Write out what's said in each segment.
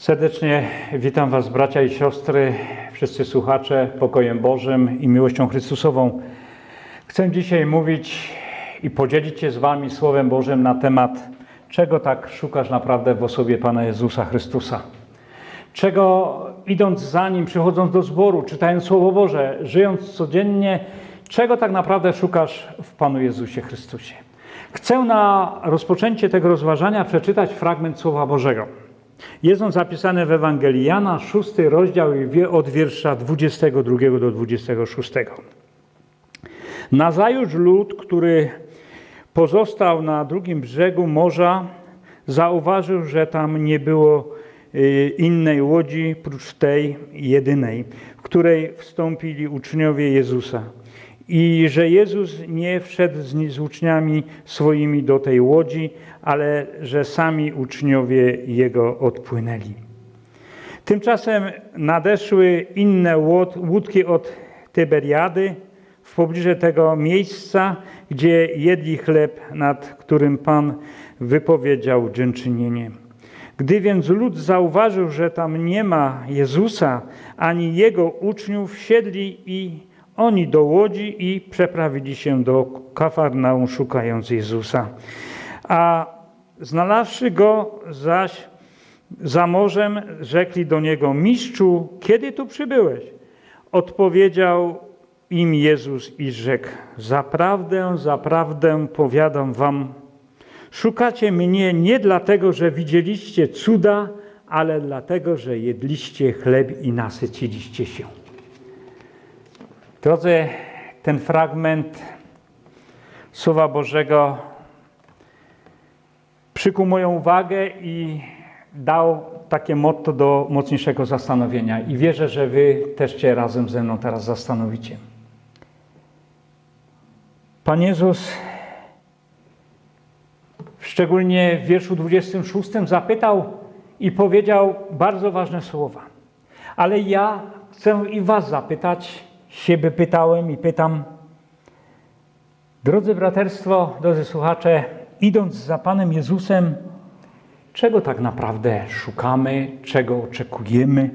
Serdecznie witam Was, bracia i siostry, wszyscy słuchacze, pokojem Bożym i miłością Chrystusową. Chcę dzisiaj mówić i podzielić się z Wami Słowem Bożym na temat, czego tak szukasz naprawdę w osobie Pana Jezusa Chrystusa. Czego idąc za Nim, przychodząc do zboru, czytając Słowo Boże, żyjąc codziennie, czego tak naprawdę szukasz w Panu Jezusie Chrystusie. Chcę na rozpoczęcie tego rozważania przeczytać fragment Słowa Bożego. Jest on zapisany w Ewangelii Jana, szósty rozdział i wie- od wiersza 22 do 26. Nazajutrz lud, który pozostał na drugim brzegu morza, zauważył, że tam nie było y, innej łodzi prócz tej jedynej, w której wstąpili uczniowie Jezusa. I że Jezus nie wszedł z, z uczniami swoimi do tej łodzi, ale że sami uczniowie Jego odpłynęli. Tymczasem nadeszły inne łod, łódki od Tyberiady w pobliże tego miejsca, gdzie jedli chleb, nad którym Pan wypowiedział dziękczynienie. Gdy więc lud zauważył, że tam nie ma Jezusa ani Jego uczniów, wsiedli i oni do łodzi i przeprawili się do Kafarnaum, szukając Jezusa. A znalazłszy go zaś za morzem, rzekli do niego: Mistrzu, kiedy tu przybyłeś? Odpowiedział im Jezus i rzekł: Zaprawdę, zaprawdę powiadam wam, szukacie mnie nie dlatego, że widzieliście cuda, ale dlatego, że jedliście chleb i nasyciliście się. Drodzy, ten fragment Słowa Bożego przykuł moją uwagę i dał takie motto do mocniejszego zastanowienia. I wierzę, że Wy też się razem ze mną teraz zastanowicie. Pan Jezus szczególnie w wierszu 26 zapytał i powiedział bardzo ważne słowa. Ale ja chcę i Was zapytać, siebie pytałem i pytam, drodzy braterstwo, drodzy słuchacze, idąc za Panem Jezusem, czego tak naprawdę szukamy, czego oczekujemy,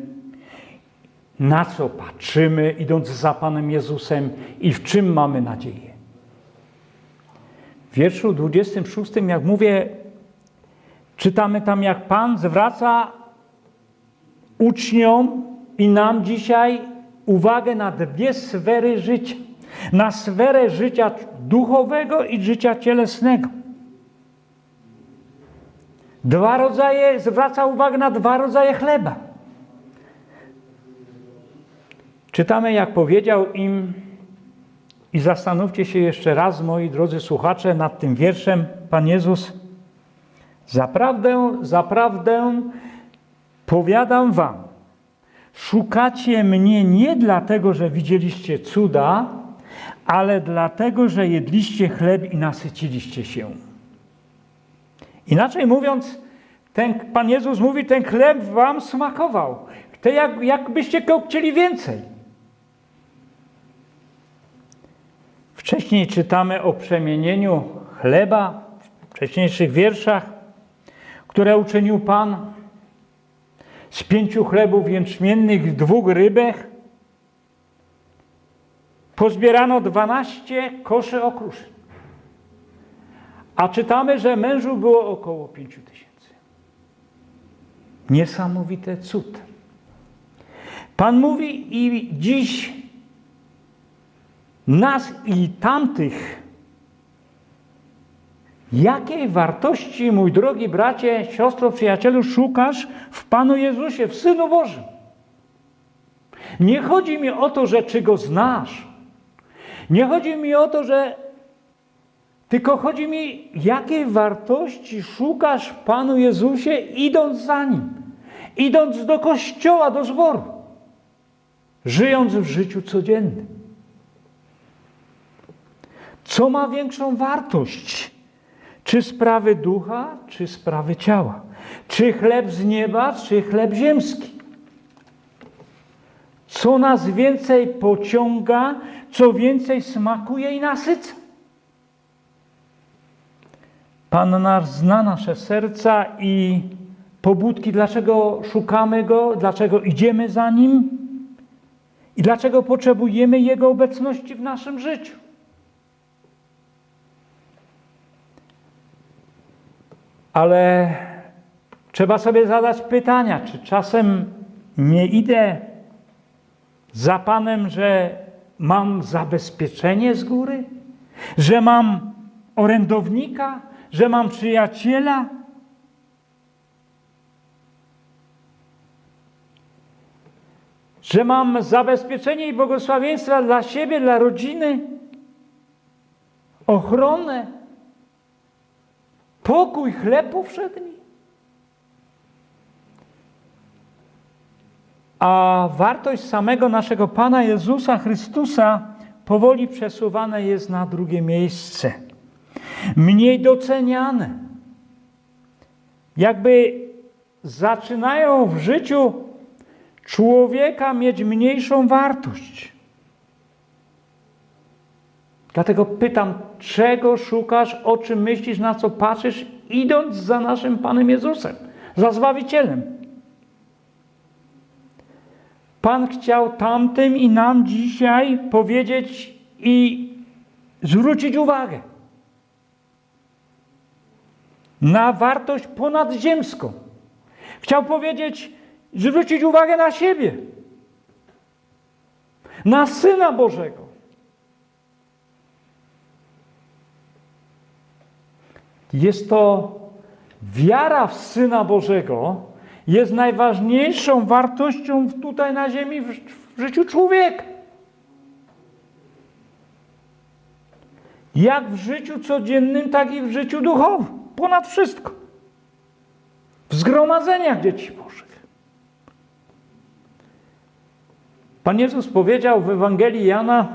na co patrzymy, idąc za Panem Jezusem i w czym mamy nadzieję. W wierszu 26, jak mówię, czytamy tam, jak Pan zwraca uczniom i nam dzisiaj uwagę na dwie sfery życia. Na sferę życia duchowego i życia cielesnego. Dwa rodzaje, zwraca uwagę na dwa rodzaje chleba. Czytamy, jak powiedział im, i zastanówcie się jeszcze raz, moi drodzy słuchacze, nad tym wierszem, Pan Jezus. Zaprawdę, zaprawdę powiadam wam, szukacie mnie nie dlatego, że widzieliście cuda, ale dlatego, że jedliście chleb i nasyciliście się. Inaczej mówiąc, ten Pan Jezus mówi, ten chleb wam smakował. To jak, jakbyście go chcieli więcej. Wcześniej czytamy o przemienieniu chleba w wcześniejszych wierszach, które uczynił Pan z pięciu chlebów jęczmiennych dwóch rybek. Pozbierano dwanaście koszy okruszyn. A czytamy, że mężu było około pięciu tysięcy. Niesamowity cud. Pan mówi i dziś nas i tamtych. Jakiej wartości, mój drogi bracie, siostro, przyjacielu, szukasz w Panu Jezusie, w Synu Bożym? Nie chodzi mi o to, że czy Go znasz. Nie chodzi mi o to, że tylko chodzi mi, jakiej wartości szukasz w Panu Jezusie, idąc za Nim, idąc do kościoła, do zboru, żyjąc w życiu codziennym. Co ma większą wartość? Czy sprawy ducha, czy sprawy ciała? Czy chleb z nieba, czy chleb ziemski? Co nas więcej pociąga, co więcej smakuje i nasyca? Pan nasz zna nasze serca i pobudki, dlaczego szukamy Go, dlaczego idziemy za Nim i dlaczego potrzebujemy Jego obecności w naszym życiu. Ale trzeba sobie zadać pytania, czy czasem nie idę za Panem, że mam zabezpieczenie z góry, że mam orędownika, że mam przyjaciela. Że mam zabezpieczenie i błogosławieństwa dla siebie, dla rodziny, ochronę, pokój, chleb powszedni. A wartość samego naszego Pana Jezusa Chrystusa powoli przesuwane jest na drugie miejsce. Mniej doceniane. Jakby zaczynają w życiu człowieka mieć mniejszą wartość. Dlatego pytam, czego szukasz, o czym myślisz, na co patrzysz, idąc za naszym Panem Jezusem, za Zbawicielem. Pan chciał tamtym i nam dzisiaj powiedzieć i zwrócić uwagę na wartość ponadziemską. Chciał powiedzieć, zwrócić uwagę na siebie, na Syna Bożego. Jest to wiara w Syna Bożego, jest najważniejszą wartością tutaj na ziemi w, w życiu człowieka. Jak w życiu codziennym, tak i w życiu duchowym. Ponad wszystko. W zgromadzeniach dzieci Bożych. Pan Jezus powiedział w Ewangelii Jana,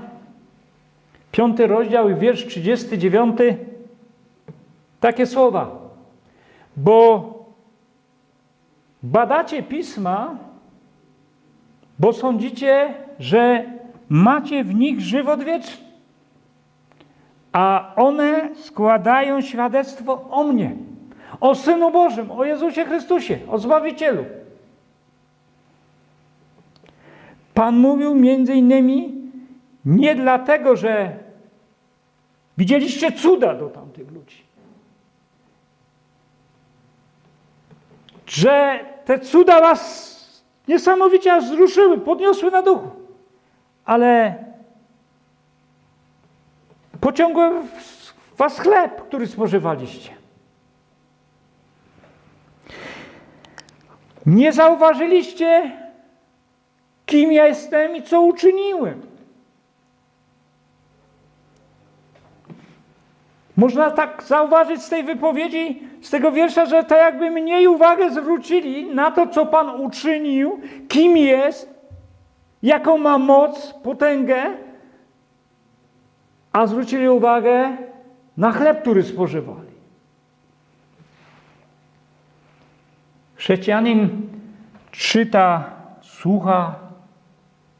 piąty rozdział i wiersz 39, takie słowa. Bo Badacie pisma, bo sądzicie, że macie w nich żywot wieczny, a one składają świadectwo o mnie, o Synu Bożym, o Jezusie Chrystusie, o Zbawicielu. Pan mówił między innymi nie dlatego, że widzieliście cuda do tamtych ludzi, że te cuda was niesamowicie aż wzruszyły, podniosły na duchu. Ale pociągłem was chleb, który spożywaliście. Nie zauważyliście, kim ja jestem i co uczyniłem. Można tak zauważyć z tej wypowiedzi, z tego wiersza, że tak jakby mniej uwagę zwrócili na to, co Pan uczynił, kim jest, jaką ma moc, potęgę, a zwrócili uwagę na chleb, który spożywali. Chrześcijanin czyta, słucha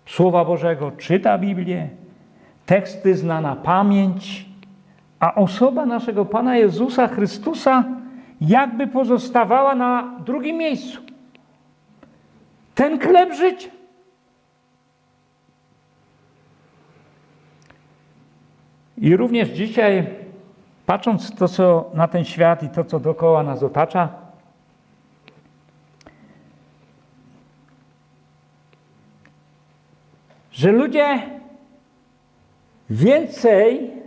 Słowa Bożego, czyta Biblię, teksty zna na pamięć, a osoba naszego Pana Jezusa Chrystusa jakby pozostawała na drugim miejscu. Ten chleb życia. I również dzisiaj, patrząc to, co na ten świat i to, co dookoła nas otacza, że ludzie więcej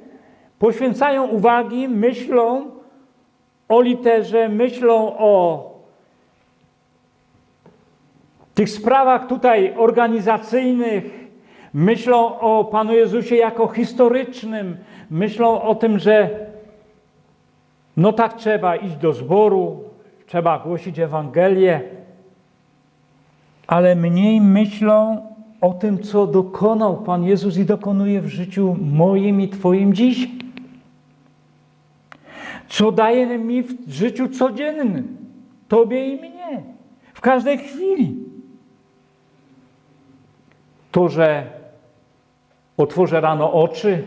poświęcają uwagi, myślą o literze, myślą o tych sprawach tutaj organizacyjnych, myślą o Panu Jezusie jako historycznym, myślą o tym, że no tak trzeba iść do zboru, trzeba głosić Ewangelię, ale mniej myślą o tym, co dokonał Pan Jezus i dokonuje w życiu moim i Twoim dziś co daje mi w życiu codziennym, Tobie i mnie, w każdej chwili. To, że otworzę rano oczy,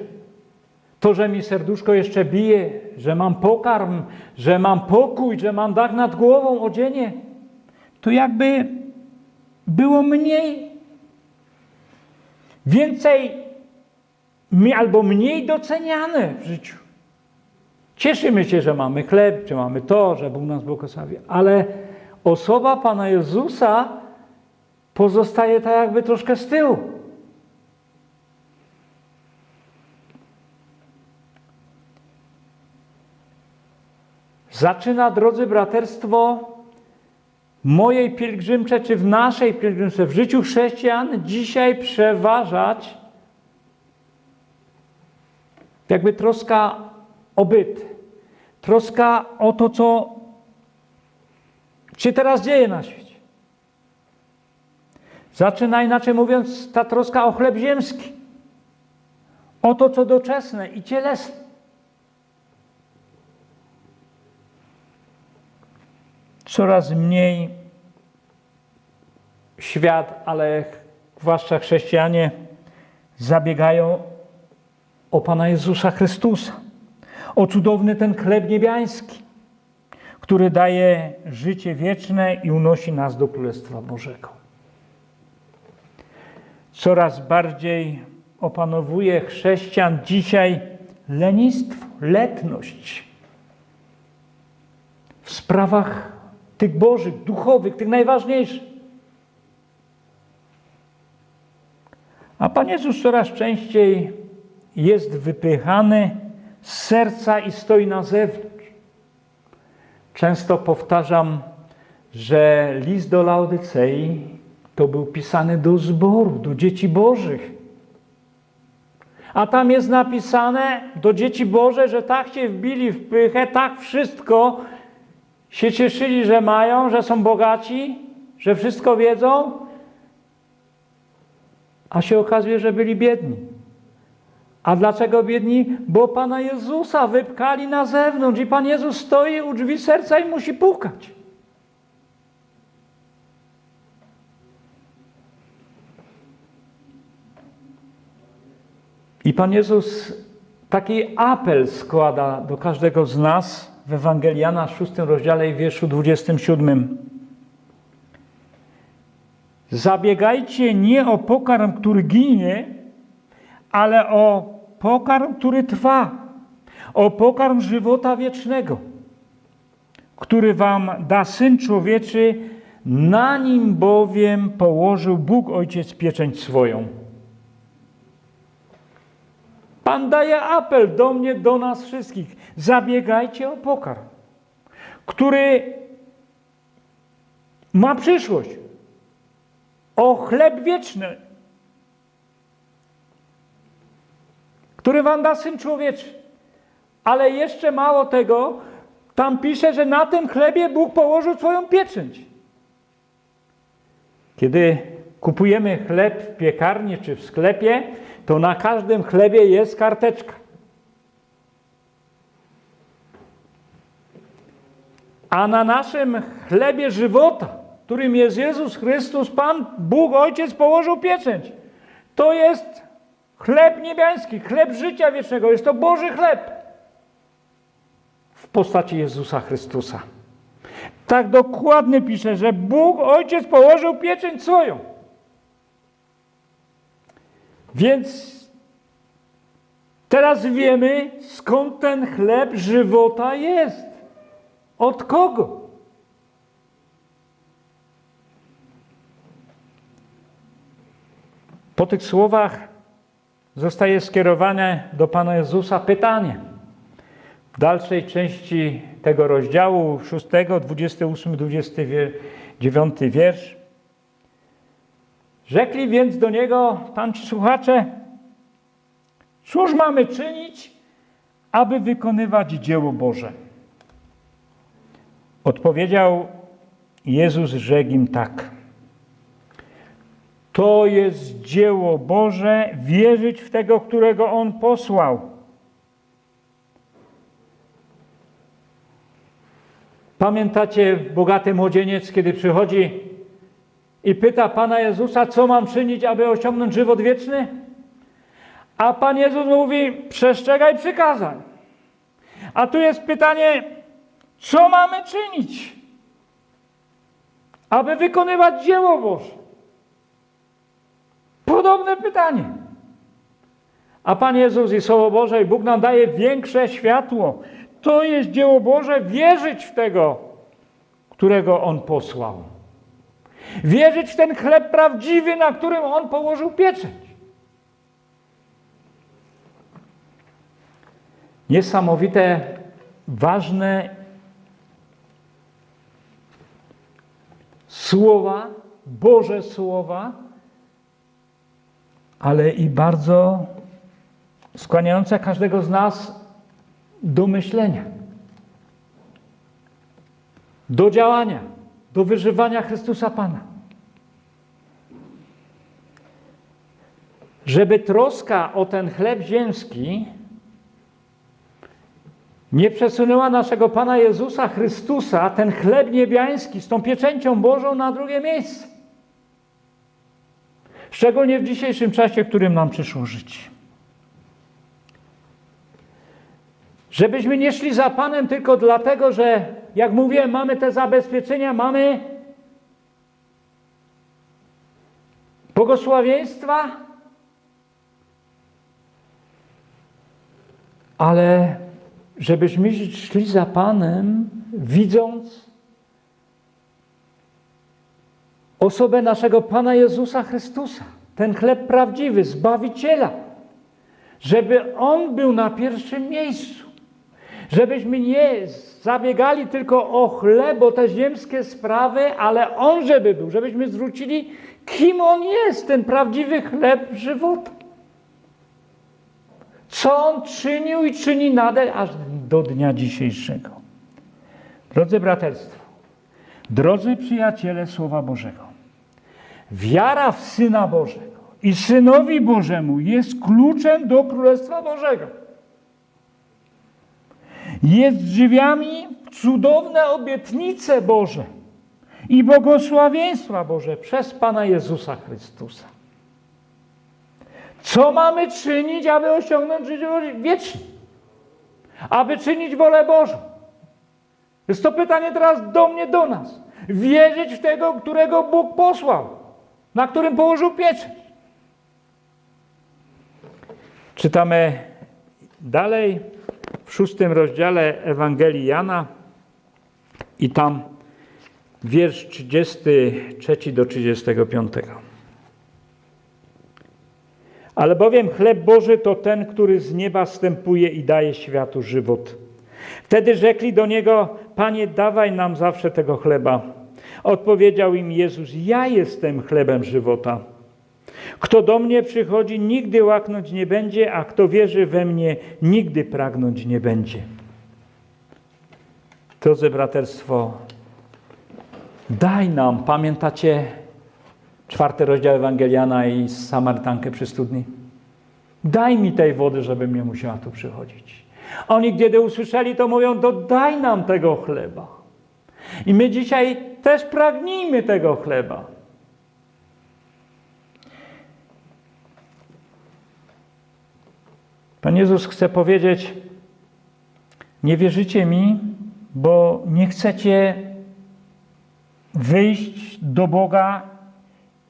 to, że mi serduszko jeszcze bije, że mam pokarm, że mam pokój, że mam dach nad głową, odzienie, to jakby było mniej, więcej albo mniej doceniane w życiu. Cieszymy się, że mamy chleb, czy mamy to, że Bóg nas błogosławi, ale osoba Pana Jezusa pozostaje tak jakby troszkę z tyłu. Zaczyna, drodzy braterstwo, mojej pielgrzymce, czy w naszej pielgrzymce, w życiu chrześcijan dzisiaj przeważać jakby troska o byt, troska o to, co się teraz dzieje na świecie. Zaczyna inaczej mówiąc ta troska o chleb ziemski, o to, co doczesne i cielesne. Coraz mniej świat, ale zwłaszcza chrześcijanie zabiegają o Pana Jezusa Chrystusa, o cudowny ten chleb niebiański, który daje życie wieczne i unosi nas do Królestwa Bożego. Coraz bardziej opanowuje chrześcijan dzisiaj lenistwo, letność w sprawach tych bożych, duchowych, tych najważniejszych. A Pan Jezus coraz częściej jest wypychany serca i stoi na zewnątrz. Często powtarzam, że list do Laodycei to był pisany do zboru, do dzieci bożych. A tam jest napisane do dzieci Boże, że tak się wbili w pychę, tak wszystko się cieszyli, że mają, że są bogaci, że wszystko wiedzą, a się okazuje, że byli biedni. A dlaczego biedni? Bo Pana Jezusa wypkali na zewnątrz i Pan Jezus stoi u drzwi serca i musi pukać. I Pan Jezus taki apel składa do każdego z nas w Ewangeliana szóstym rozdziale i wierszu 27. Zabiegajcie nie o pokarm, który ginie, ale o pokarm, który trwa, o pokarm żywota wiecznego, który wam da Syn Człowieczy, na nim bowiem położył Bóg Ojciec pieczęć swoją. Pan daje apel do mnie, do nas wszystkich. Zabiegajcie o pokarm, który ma przyszłość. O chleb wieczny, który wam da Syn Człowieczy. Ale jeszcze mało tego, tam pisze, że na tym chlebie Bóg położył swoją pieczęć. Kiedy kupujemy chleb w piekarni czy w sklepie, to na każdym chlebie jest karteczka. A na naszym chlebie żywota, którym jest Jezus Chrystus, Pan Bóg Ojciec położył pieczęć. To jest chleb niebiański, chleb życia wiecznego. Jest to Boży chleb w postaci Jezusa Chrystusa. Tak dokładnie pisze, że Bóg Ojciec położył pieczęć swoją. Więc teraz wiemy, skąd ten chleb żywota jest. Od kogo? Po tych słowach zostaje skierowane do Pana Jezusa pytanie. W dalszej części tego rozdziału 6, 28, 29 wiersz. Rzekli więc do niego tamci słuchacze, cóż mamy czynić, aby wykonywać dzieło Boże? Odpowiedział Jezus, rzekł im tak. To jest dzieło Boże, wierzyć w tego, którego On posłał. Pamiętacie bogaty młodzieniec, kiedy przychodzi i pyta Pana Jezusa, co mam czynić, aby osiągnąć żywot wieczny? A Pan Jezus mówi, przestrzegaj przykazań. A tu jest pytanie, co mamy czynić, aby wykonywać dzieło Boże? Podobne pytanie. A Pan Jezus i Słowo Boże i Bóg nam daje większe światło. To jest dzieło Boże, wierzyć w tego, którego On posłał. Wierzyć w ten chleb prawdziwy, na którym On położył pieczęć. Niesamowite, ważne słowa, Boże słowa, ale i bardzo skłaniające każdego z nas do myślenia, do działania, do wyżywania Chrystusa Pana. Żeby troska o ten chleb ziemski nie przesunęła naszego Pana Jezusa Chrystusa, ten chleb niebiański z tą pieczęcią Bożą na drugie miejsce. Szczególnie w dzisiejszym czasie, którym nam przyszło żyć. Żebyśmy nie szli za Panem tylko dlatego, że, jak mówiłem, mamy te zabezpieczenia, mamy błogosławieństwa, ale żebyśmy szli za Panem, widząc osobę naszego Pana Jezusa Chrystusa, ten chleb prawdziwy, Zbawiciela, żeby On był na pierwszym miejscu, żebyśmy nie zabiegali tylko o chleb, o te ziemskie sprawy, ale On żeby był, żebyśmy zwrócili, kim On jest, ten prawdziwy chleb żywota. Co On czynił i czyni nadal aż do dnia dzisiejszego. Drodzy braterstwo, drodzy przyjaciele Słowa Bożego, wiara w Syna Bożego i Synowi Bożemu jest kluczem do Królestwa Bożego. Jest drzwiami cudowne obietnice Boże i błogosławieństwa Boże przez Pana Jezusa Chrystusa. Co mamy czynić, aby osiągnąć życie wieczne? Aby czynić wolę Bożą? Jest to pytanie teraz do mnie, do nas. Wierzyć w tego, którego Bóg posłał, na którym położył pieczęć. Czytamy dalej w szóstym rozdziale Ewangelii Jana i tam wiersz 33 do 35. Ale bowiem chleb Boży to ten, który z nieba stępuje i daje światu żywot. Wtedy rzekli do niego: Panie, dawaj nam zawsze tego chleba. Odpowiedział im Jezus: Ja jestem chlebem żywota. Kto do mnie przychodzi, nigdy łaknąć nie będzie, a kto wierzy we mnie, nigdy pragnąć nie będzie. Drodzy braterstwo, daj nam, pamiętacie czwarty rozdział Ewangeliana i Samarytankę przy studni? Daj mi tej wody, żebym nie musiała tu przychodzić. Oni, kiedy usłyszeli to, mówią: to daj nam tego chleba. I my dzisiaj też pragnijmy tego chleba. Pan Jezus chce powiedzieć: Nie wierzycie mi, bo nie chcecie wyjść do Boga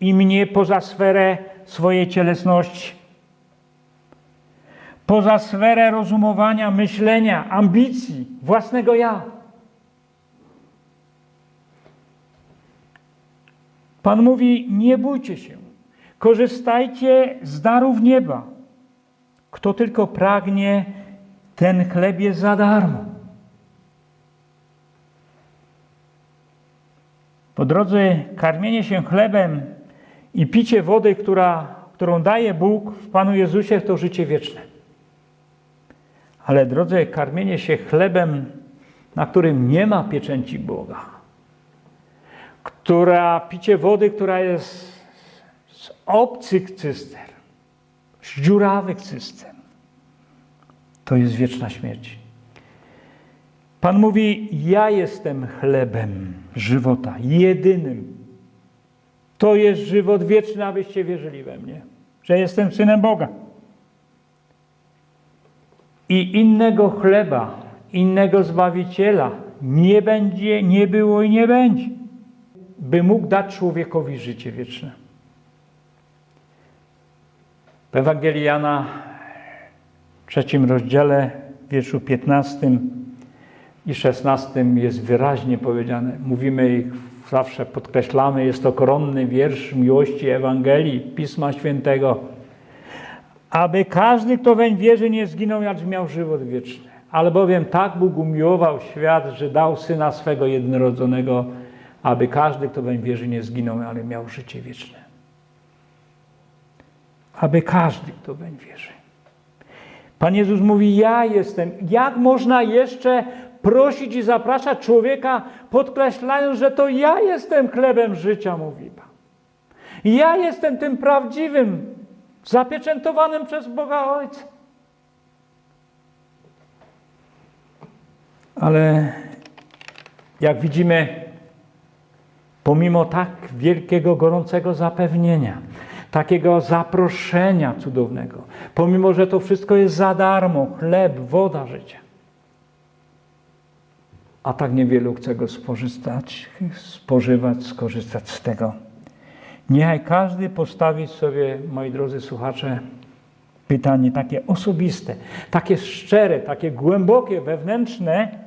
i mnie poza sferę swojej cielesności, poza sferę rozumowania, myślenia, ambicji, własnego ja. Pan mówi: Nie bójcie się, korzystajcie z darów nieba. Kto tylko pragnie, ten chleb jest za darmo. Po drodze, karmienie się chlebem i picie wody, która, którą daje Bóg w Panu Jezusie, to życie wieczne. Ale drodzy, karmienie się chlebem, na którym nie ma pieczęci Boga, która picie wody, która jest z obcych cyster, z dziurawych cystern, to jest wieczna śmierć. Pan mówi: Ja jestem chlebem żywota, jedynym. To jest żywot wieczny, abyście wierzyli we mnie, że jestem synem Boga. I innego chleba, innego zbawiciela nie będzie, nie było i nie będzie. By mógł dać człowiekowi życie wieczne. W Ewangelii Jana w trzecim rozdziale, wierszu 15 i 16 jest wyraźnie powiedziane. Mówimy i zawsze podkreślamy, jest to koronny wiersz miłości Ewangelii, Pisma Świętego. Aby każdy, kto weń wierzy, nie zginął, lecz miał żywot wieczny. Albowiem tak Bóg umiłował świat, że dał Syna swego jednorodzonego, aby każdy, kto weń wierzy, nie zginął, ale miał życie wieczne. Aby każdy, kto weń wierzy. Pan Jezus mówi: Ja jestem. Jak można jeszcze prosić i zapraszać człowieka, podkreślając, że to ja jestem chlebem życia, mówi Pan. Ja jestem tym prawdziwym, zapieczętowanym przez Boga Ojca. Ale jak widzimy, pomimo tak wielkiego, gorącego zapewnienia, takiego zaproszenia cudownego, pomimo, że to wszystko jest za darmo, chleb, woda życia, a tak niewielu chce go spożywać, spożywać, skorzystać z tego. Niechaj każdy postawi sobie, moi drodzy słuchacze, pytanie takie osobiste, takie szczere, takie głębokie, wewnętrzne.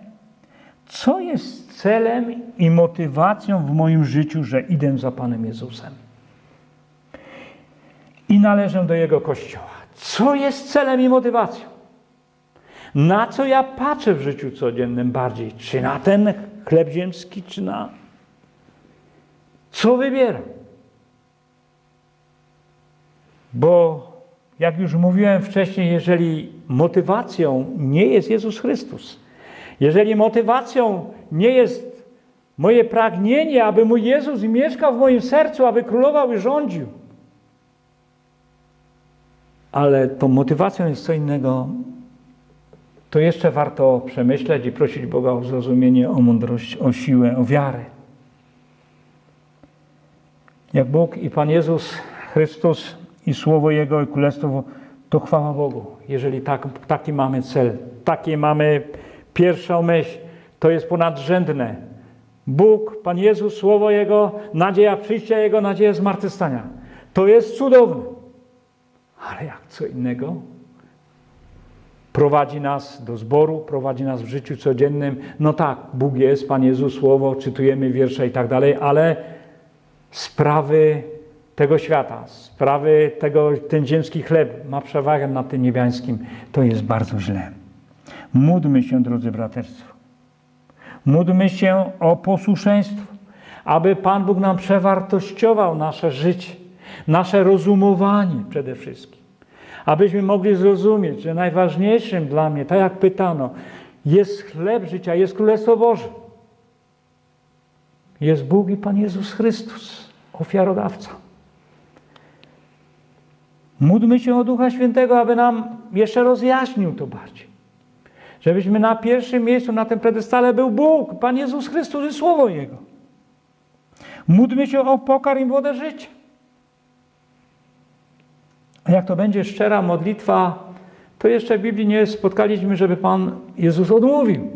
Co jest celem i motywacją w moim życiu, że idę za Panem Jezusem? I należę do Jego Kościoła. Co jest celem i motywacją? Na co ja patrzę w życiu codziennym bardziej? Czy na ten chleb ziemski, czy na. Co wybieram? Bo, jak już mówiłem wcześniej, jeżeli motywacją nie jest Jezus Chrystus, jeżeli motywacją nie jest moje pragnienie, aby mój Jezus mieszkał w moim sercu, aby królował i rządził, ale tą motywacją jest co innego, to jeszcze warto przemyśleć i prosić Boga o zrozumienie, o mądrość, o siłę, o wiarę. Jak Bóg i Pan Jezus Chrystus i Słowo Jego i Królestwo, to chwała Bogu. Jeżeli tak, taki mamy cel, taki mamy pierwszą myśl, to jest ponadrzędne. Bóg, Pan Jezus, Słowo Jego, nadzieja przyjścia Jego, nadzieja zmartwychwstania. To jest cudowne. Ale jak co innego? Prowadzi nas do zboru, prowadzi nas w życiu codziennym. No tak, Bóg jest, Pan Jezus, Słowo, czytujemy wiersze i tak dalej, ale sprawy tego świata, sprawy tego, ten ziemski chleb ma przewagę nad tym niebiańskim. To jest bardzo źle. Módlmy się, drodzy braterstwo. Módlmy się o posłuszeństwo, aby Pan Bóg nam przewartościował nasze życie, nasze rozumowanie przede wszystkim. Abyśmy mogli zrozumieć, że najważniejszym dla mnie, tak jak pytano, jest chleb życia, jest Królestwo Boże. Jest Bóg i Pan Jezus Chrystus, ofiarodawca. Módlmy się o Ducha Świętego, aby nam jeszcze rozjaśnił to bardziej. Żebyśmy na pierwszym miejscu, na tym predestale był Bóg, Pan Jezus Chrystus i Słowo Jego. Módlmy się o pokarm i wodę życia. A jak to będzie szczera modlitwa, to jeszcze w Biblii nie spotkaliśmy, żeby Pan Jezus odmówił.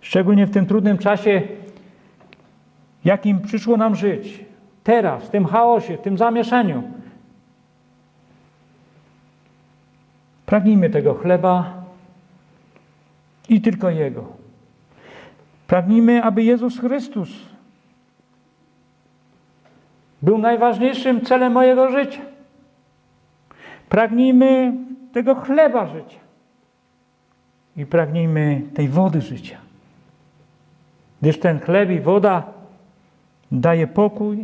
Szczególnie w tym trudnym czasie, jakim przyszło nam żyć. Teraz, w tym chaosie, w tym zamieszaniu. Pragnijmy tego chleba i tylko Jego. Pragnijmy, aby Jezus Chrystus był najważniejszym celem mojego życia. Pragnijmy tego chleba życia i pragnijmy tej wody życia. Gdyż ten chleb i woda daje pokój,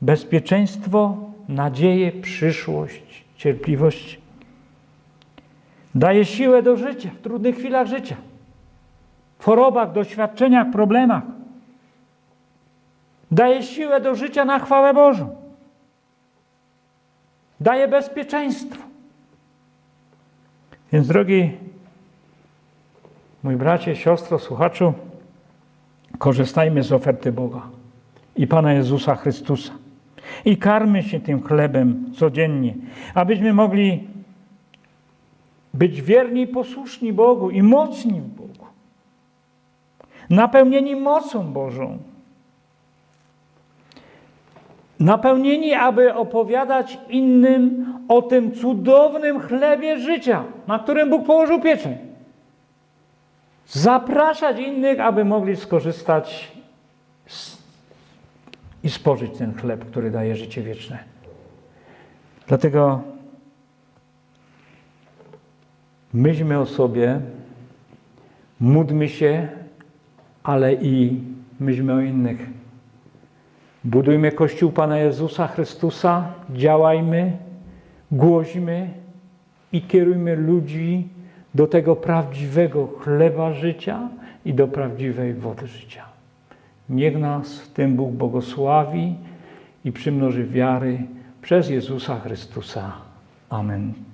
bezpieczeństwo, nadzieję, przyszłość, cierpliwość. Daje siłę do życia w trudnych chwilach życia, w chorobach, doświadczeniach, problemach. Daje siłę do życia na chwałę Bożą. Daje bezpieczeństwo. Więc drogi mój bracie, siostro, słuchaczu, korzystajmy z oferty Boga i Pana Jezusa Chrystusa. I karmy się tym chlebem codziennie, abyśmy mogli być wierni i posłuszni Bogu i mocni w Bogu. napełnieni mocą Bożą. Napełnieni, aby opowiadać innym o tym cudownym chlebie życia, na którym Bóg położył pieczeń. Zapraszać innych, aby mogli skorzystać z, i spożyć ten chleb, który daje życie wieczne. Dlatego myślmy o sobie, módlmy się, ale i myślmy o innych. Budujmy Kościół Pana Jezusa Chrystusa, działajmy, głośmy i kierujmy ludzi do tego prawdziwego chleba życia i do prawdziwej wody życia. Niech nas w tym Bóg błogosławi i przymnoży wiary przez Jezusa Chrystusa. Amen.